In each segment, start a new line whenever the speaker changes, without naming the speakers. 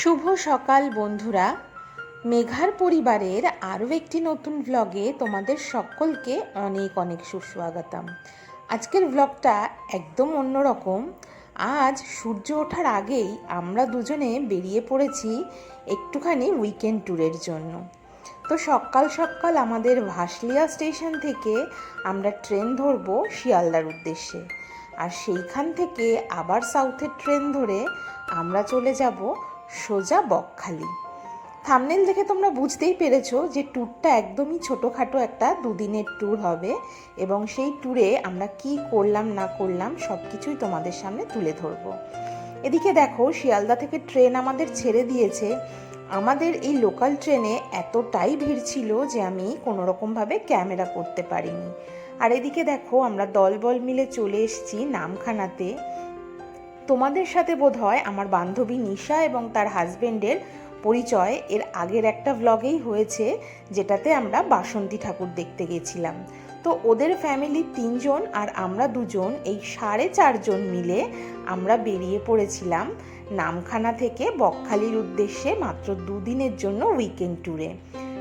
শুভ সকাল বন্ধুরা। মেঘার পরিবারের আরও একটি নতুন ভ্লগে তোমাদের সকলকে অনেক অনেক সুস্বাগতম। আজকের ভ্লগটা একদম অন্যরকম। আজ সূর্য ওঠার আগেই আমরা দুজনে বেরিয়ে পড়েছি একটুখানি উইকেন্ড ট্যুরের জন্য। তো সকাল সকাল আমাদের ভাসলিয়া স্টেশন থেকে আমরা ট্রেন ধরবো শিয়ালদার উদ্দেশ্যে। আর সেইখান থেকে আবার সাউথের ট্রেন ধরে আমরা চলে যাব সোজা বকখালি। থামনেল দেখে তোমরা বুঝতেই পেরেছ যে ট্যুরটা একদমই ছোটোখাটো একটা দুদিনের ট্যুর হবে এবং সেই ট্যুরে আমরা কি করলাম, না করলাম সব কিছুই তোমাদের সামনে তুলে ধরবো। এদিকে দেখো, শিয়ালদা থেকে ট্রেন আমাদের ছেড়ে দিয়েছে। আমাদের এই লোকাল ট্রেনে এতটাই ভিড় ছিল যে আমি কোনো রকমভাবে ক্যামেরা করতে পারিনি। আর এদিকে দেখো, আমরা দলবল মিলে চলে এসেছি নামখানাতে। তোমাদের সাথে বোধ হয় আমার বান্ধবী নিশা এবং তার হাজবেন্ডের পরিচয় এর আগের একটা ভ্লগেই হয়েছে, যেটাতে আমরা বাসন্তী ঠাকুর দেখতে গেছিলাম। তো ওদের ফ্যামিলি তিনজন আর আমরা দুজন, এই সাড়ে চারজন মিলে আমরা বেরিয়ে পড়েছিলাম নামখানা থেকে বকখালির উদ্দেশ্যে মাত্র দুদিনের জন্য উইকেন্ড ট্যুরে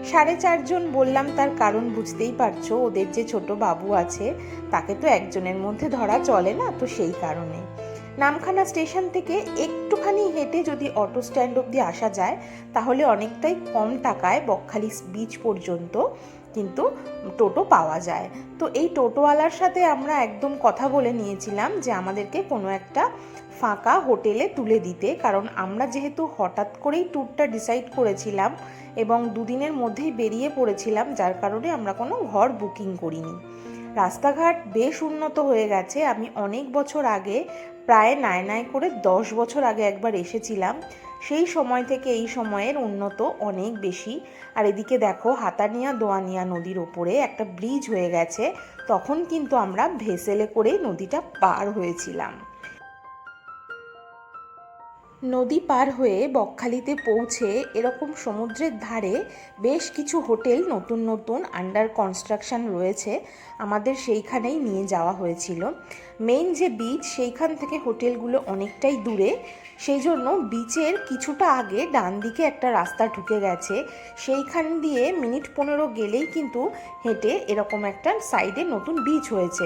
সাড়ে চারজন বললাম তার কারণ বুঝতেই পারছ, ওদের যে ছোট বাবু আছে, তাকে তো একজনের মধ্যে ধরা চলে না, তো সেই কারণে। নামখানা স্টেশন থেকে একটুখানি হেঁটে যদি অটো স্ট্যান্ড অবধি আসা যায়, তাহলে অনেকটাই কম টাকায় বকখালি বিচ পর্যন্ত কিন্তু টোটো পাওয়া যায়। তো এই টোটোওয়ালার সাথে আমরা একদম কথা বলে নিয়েছিলাম যে আমাদেরকে কোনো একটা ফাঁকা হোটেলে তুলে দিতে, কারণ আমরা যেহেতু হঠাৎ করেই ট্যুরটা ডিসাইড করেছিলাম এবং দুদিনের মধ্যেই বেরিয়ে পড়েছিলাম, যার কারণে আমরা কোনো ঘর বুকিং করিনি। রাস্তাঘাট বেশ উন্নত হয়ে গেছে। আমি অনেক বছর আগে প্রায় নায় নায় করে দশ বছর আগে একবার এসেছিলাম। সেই সময় থেকে এই সময়ের উন্নত অনেক বেশি। আর এদিকে দেখো, হাতানিয়া দোয়ানিয়া নদীর ওপরে একটা ব্রিজ হয়ে গেছে। তখন কিন্তু আমরা ভেসেলে করে নদীটা পার হয়েছিলাম। নদী পার হয়ে বকখালিতে পৌঁছে এরকম সমুদ্রের ধারে বেশ কিছু হোটেল নতুন নতুন আন্ডার কনস্ট্রাকশন রয়েছে। আমাদের সেইখানেই নিয়ে যাওয়া হয়েছিল। মেইন যে বিচ সেইখান থেকে হোটেলগুলো অনেকটাই দূরে। সেই জন্য বিচের কিছুটা আগে ডান দিকে একটা রাস্তা ঢুকে গেছে। সেইখান দিয়ে মিনিট পনেরো গেলেই কিন্তু হেঁটে এরকম একটা সাইডে নতুন বিচ হয়েছে।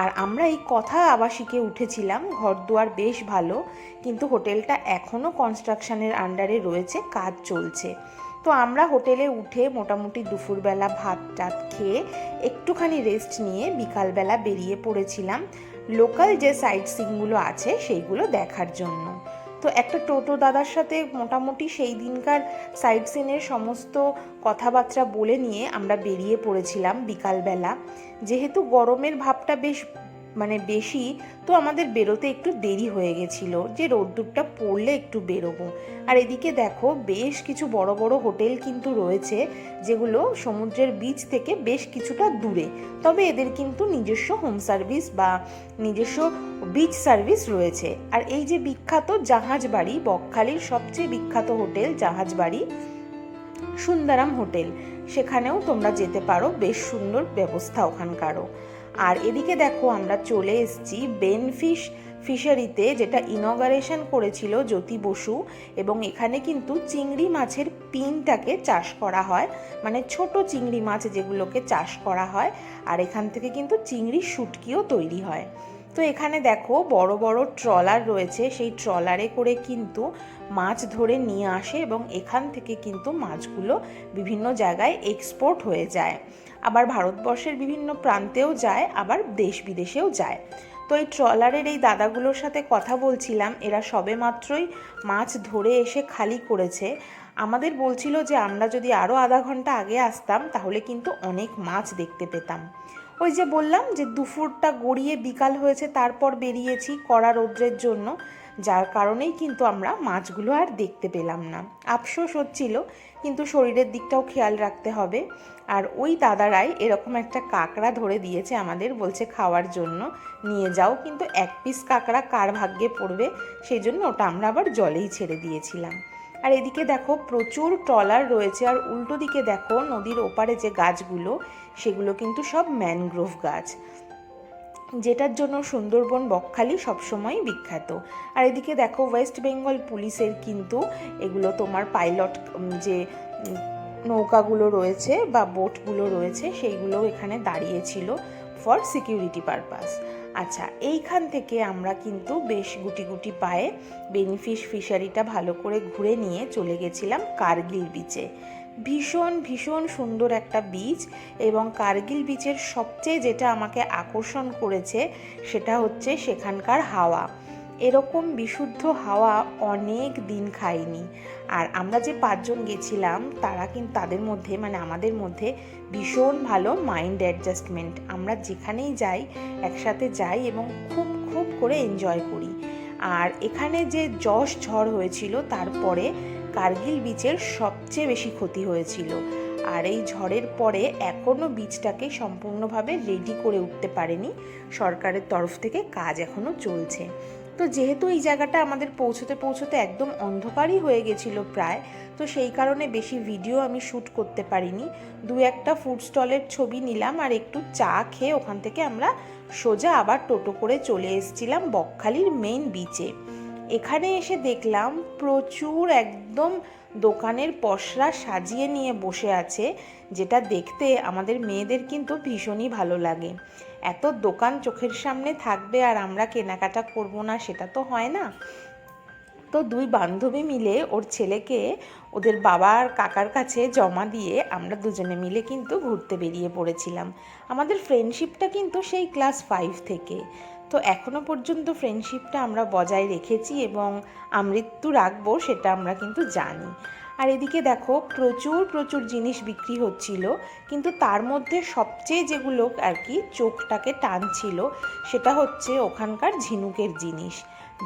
আর আমরা এই কথা আবাসিকে উঠেছিলাম ঘরদুয়ার বেশ ভালো, কিন্তু হোটেলটা এখনও কনস্ট্রাকশানের আন্ডারে রয়েছে, কাজ চলছে। তো আমরা হোটেলে উঠে মোটামুটি দুপুরবেলা ভাত টাত খেয়ে একটুখানি রেস্ট নিয়ে বিকালবেলা বেরিয়ে পড়েছিলাম লোকাল যে সাইট সিনগুলো আছে, সেইগুলো দেখার জন্য। তো একটা টোটো দাদার সাথে মোটামুটি সেই দিনকার সাইট সিনের সমস্ত কথাবার্তা বলে নিয়ে আমরা বেরিয়ে পড়েছিলাম বিকালবেলা। যেহেতু গরমের ভাবটা বেশ মানে বেশি, তো আমাদের বেরোতে একটু দেরি হয়ে গেছিল যে রোদ্দুরটা পড়লে একটু বেরোবো। আর এদিকে দেখো, বেশ কিছু বড় বড় হোটেল কিন্তু রয়েছে যেগুলো সমুদ্রের বিচ থেকে বেশ কিছুটা দূরে। তবে এদের কিন্তু নিজস্ব হোম সার্ভিস বা নিজস্ব বিচ সার্ভিস রয়েছে। আর এই যে বিখ্যাত জাহাজ বাড়ি, বকখালির সবচেয়ে বিখ্যাত হোটেল জাহাজ বাড়ি, সুন্দরাম হোটেল, সেখানেও তোমরা যেতে পারো, বেশ সুন্দর ব্যবস্থা ওখানকারও। আর এদিকে দেখো আমরা চলে এসেছি বেনফিশ ফিশারিতে, যেটা ইনগারেশন করেছিল জ্যোতি বসু। এবং এখানে কিন্তু চিংড়ি মাছের পিনটাকে চাষ করা হয়। মানে ছোট চিংড়ি মাছ যেগুলোকে চাষ করা হয়। আর এখান থেকে কিন্তু চিংড়ি শুটকিও তৈরি হয়। তো এখানে দেখো বড় বড় ট্রলার রয়েছে। সেই ট্রলারে করে কিন্তু মাছ ধরে নিয়ে আসে এবং এখান থেকে কিন্তু মাছগুলো বিভিন্ন জায়গায় এক্সপোর্ট হয়ে যায়। আবার ভারতবর্ষের বিভিন্ন প্রান্তেও যায়, আবার দেশ বিদেশেও যায়। তো এই ট্রলারের এই দাদাগুলোর সাথে কথা বলছিলাম, এরা সবে মাত্রই মাছ ধরে এসে খালি করেছে। আমাদের বলছিল যে আমরা যদি আরও আধা ঘণ্টা আগে আসতাম, তাহলে কিন্তু অনেক মাছ দেখতে পেতাম। ওই যে বললাম যে দুপুরটা গড়িয়ে বিকাল হয়েছে, তারপর বেরিয়েছি কড়া রৌদ্রের জন্য। যার কারণেই কিন্তু আমরা মাছগুলো আর দেখতে পেলাম না। আফসোস হচ্ছিল, কিন্তু শরীরের দিকটাও খেয়াল রাখতে হবে। আর ওই দাদারাই এরকম একটা কাঁকড়া ধরে দিয়েছে আমাদের, বলছে খাওয়ার জন্য। নিয়ে যাও, কিন্তু এক পিস কাঁকড়া কার ভাগ্যে পড়বে? সেই জন্য ওটা আমরা আবার জলেই ছেড়ে দিয়েছিলাম। আর এদিকে দেখো প্রচুর ট্রলার রয়েছে, আর উল্টো দিকে দেখো নদীর ওপারে যে গাছগুলো, সেগুলো কিন্তু সব ম্যানগ্রোভ গাছ। যেটার জন্য সুন্দরবন বকখালি সবসময় বিখ্যাত। আর এদিকে দেখো ওয়েস্ট বেঙ্গল পুলিশের কিন্তু এগুলো তোমার পাইলট যে নৌকাগুলো রয়েছে বা বোটগুলো রয়েছে সেইগুলো এখানে দাঁড়িয়েছিল ফর সিকিউরিটি পারপাস। আচ্ছা এইখান থেকে আমরা কিন্তু বেশ গুটি গুটি পায়ে বেনিফিশ ফিশারিটা ভালো করে ঘুরে নিয়ে চলে গেছিলাম কার্গিল বিচে ভীষণ ভীষণ সুন্দর একটা বিচ এবং কার্গিল বিচের সবচেয়ে যেটা আমাকে আকর্ষণ করেছে সেটা হচ্ছে সেখানকার হাওয়া। এরকম বিশুদ্ধ হাওয়া অনেক দিন খাইনি। আর আমরা যে পাঁচজন গেছিলাম, তারা কিন্তু তাদের মধ্যে মানে আমাদের মধ্যে ভীষণ ভালো মাইন্ড অ্যাডজাস্টমেন্ট আমরা যেখানেই যাই, একসাথে যাই এবং খুব খুব করে এনজয় করি। আর এখানে যে যশ ঝড় হয়েছিল, তারপরে কার্গিল বিচের সবচেয়ে বেশি ক্ষতি হয়েছিল। আর এই ঝড়ের পরে এখনও বীজটাকে সম্পূর্ণভাবে রেডি করে উঠতে পারেনি। সরকারের তরফ থেকে কাজ এখনও চলছে। তো যেহেতু এই জায়গাটা আমাদের পৌঁছতে পৌঁছতে একদম অন্ধকারই হয়ে গেছিল প্রায়, তো সেই কারণে বেশি ভিডিও আমি শ্যুট করতে পারিনি। দু একটা ফুড স্টলের ছবি নিলাম আর একটু চা খেয়ে ওখান থেকে আমরা সোজা আবার টোটো করে চলে এসেছিলাম বকখালির মেইন বিচে এখানে এসে দেখলাম প্রচুর একদম দোকানের পসরা সাজিয়ে নিয়ে বসে আছে, যেটা দেখতে আমাদের মেয়েদের কিন্তু ভীষণই ভালো লাগে। এত দোকান চোখের সামনে থাকবে আর আমরা কেনাকাটা করব না, সেটা তো হয় না। তো দুই বান্ধবী মিলে ওর ছেলেকে ওদের বাবা আর কাকার কাছে জমা দিয়ে আমরা দুজনে মিলে কিন্তু ঘুরতে বেরিয়ে পড়েছিলাম। আমাদের ফ্রেন্ডশিপটা কিন্তু সেই ক্লাস ফাইভ থেকে। তো এখনও পর্যন্ত ফ্রেন্ডশিপটা আমরা বজায় রেখেছি এবং আমৃত্যু রাখব সেটা আমরা কিন্তু জানি। আর এদিকে দেখো, প্রচুর প্রচুর জিনিস বিক্রি হচ্ছিল, কিন্তু তার মধ্যে সবচেয়ে যেগুলো আর কি চোখটাকে টানছিল, সেটা হচ্ছে ওখানকার ঝিনুকের জিনিস।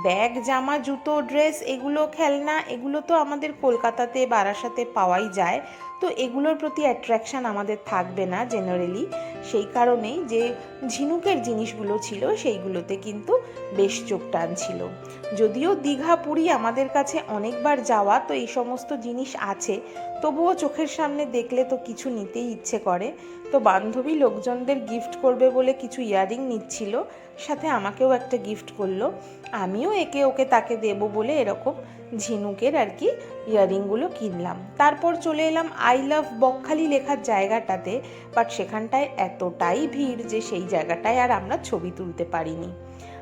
ব্যাগ, জামা, জুতো, ড্রেস, এগুলো খেলনা, এগুলো তো আমাদের কলকাতাতে, বারাসাতে পাওয়াই যায়। তো এগুলোর প্রতি অ্যাট্রাকশান আমাদের থাকবে না জেনারেলি সেই কারণেই যে ঝিনুকের জিনিসগুলো ছিল, সেইগুলোতে কিন্তু বেশ চোখ টানছিল যদিও দীঘা, পুরী আমাদের কাছে অনেকবার যাওয়া, তো এই সমস্ত জিনিস আছে। তবুও চোখের সামনে দেখলে তো কিছু নিতেই ইচ্ছে করে। তো বান্ধবী লোকজনদের গিফট করবে বলে কিছু ইয়ারিং নিচ্ছিল। সাথে আমাকেও একটা গিফট করল। আমিও একে ওকে তাকে দেব বলে এরকম ঝিনুকের আর কি ইয়ারিংগুলো কিনলাম। তারপর চলে এলাম আই লাভ বকখালি লেখার জায়গাটাতে বাট সেখানটায় এতটাই ভিড় যে সেই জায়গাটায় আর আমরা ছবি তুলতে পারিনি।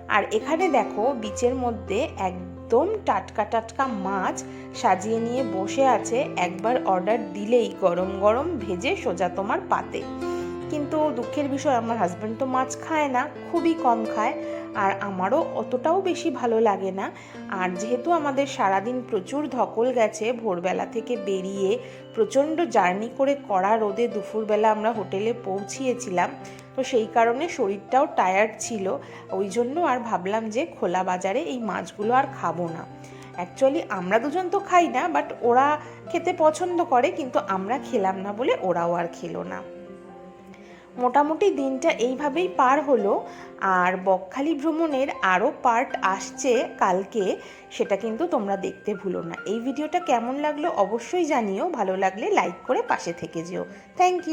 আর এখানে দেখো বিচের মধ্যে একদম টাটকা টাটকা মাছ সাজিয়ে নিয়ে বসে আছে, একবার অর্ডার দিলেই গরম গরম ভেজে সোজা তোমার পাতে। কিন্তু দুঃখের বিষয়, আমার হাজব্যান্ড তো মাছ খায় না, খুবই কম খায় আর আমারও অতটাও বেশি ভালো লাগে না। আর যেহেতু আমাদের সারাদিন প্রচুর ধকল গেছে, ভোরবেলা থেকে বেরিয়ে প্রচণ্ড জার্নি করে কড়া রোদে দুপুরবেলা আমরা হোটেলে পৌঁছিয়েছিলাম, তো সেই কারণে শরীরটাও টায়ার্ড ছিল। ওই জন্য আর ভাবলাম যে খোলা বাজারে এই মাছগুলো আর খাব না। অ্যাকচুয়ালি আমরা দুজন তো খাই না বাট ওরা খেতে পছন্দ করে, কিন্তু আমরা খেলাম না বলে ওরাও আর খেলো না। মোটামুটি দিনটা এইভাবেই পার হলো, আর বকখালি ভ্রমণের আরও পার্ট আসছে কালকে, সেটা কিন্তু তোমরা দেখতে ভুলো না। এই ভিডিওটা কেমন লাগল অবশ্যই জানিও, ভালো লাগলে লাইক করে পাশে থেকে যেও। Thank you.